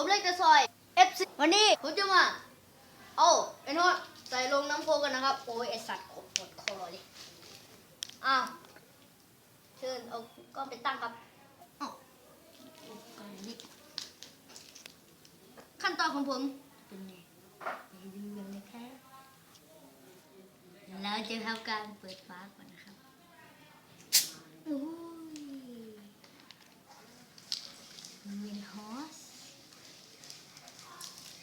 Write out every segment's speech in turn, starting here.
ผมเล็กจะซอย FC วันนี้ผมจะมาเอาไอ้โนอตใส่ลงน้ำโคกันนะครับ โอ้ยไอสัตว์ขดปวดคอเลยอ้าวเชิญเอาก็ไปตั้งครับขั้นตอนของผมเป็นไงไปดูกันเลยครับแล้วจะทำการเปิดฝาก่อนนะครับโอ้ยมินฮอส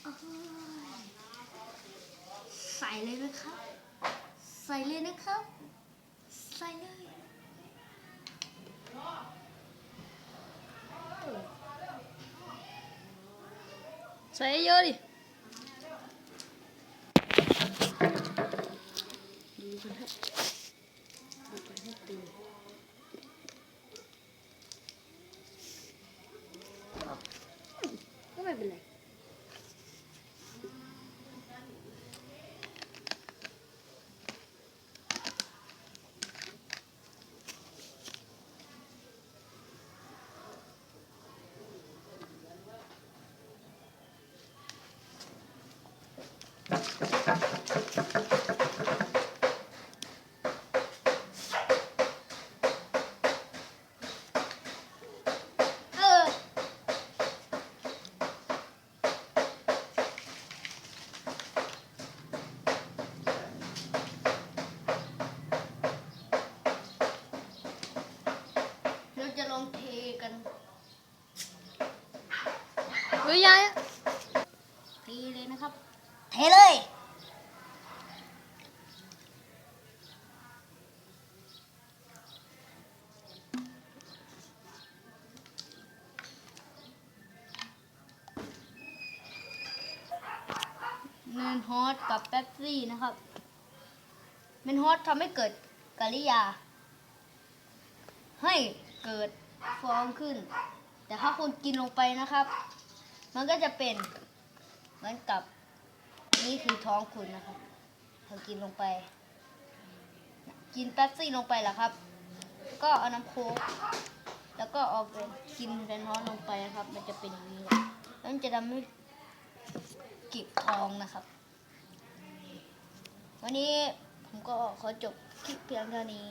โอ้ยใส่ เลยนะครับ ใส่เลยนะครับ ใส่เลยใส่เยอะดิดูกันครับดูกันให้ตีก็ไม่เป็นไร กันเฮ้ยยายเทเลยนะครับ เทเลยเมนฮอสกับเป๊ปซี่นะครับเมนฮอสทำให้เกิดกริยา ให้เกิด ฟองขึ้น แต่ถ้าคุณกินลงไปนะครับ มันก็จะเป็นเหมือนกับนี่คือท้องคุณนะครับพอกินลงไป กินแป๊บซี่ลงไปแล้วครับ ก็เอาน้ำโค้กแล้วก็เอาไปกินแรนฮอนลงไปนะครับ มันจะเป็นอย่างนี้แล้วมันจะทำให้ก็บทองนะครับ วันนี้ผมก็ขอจบคลิปเพียงเท่านี้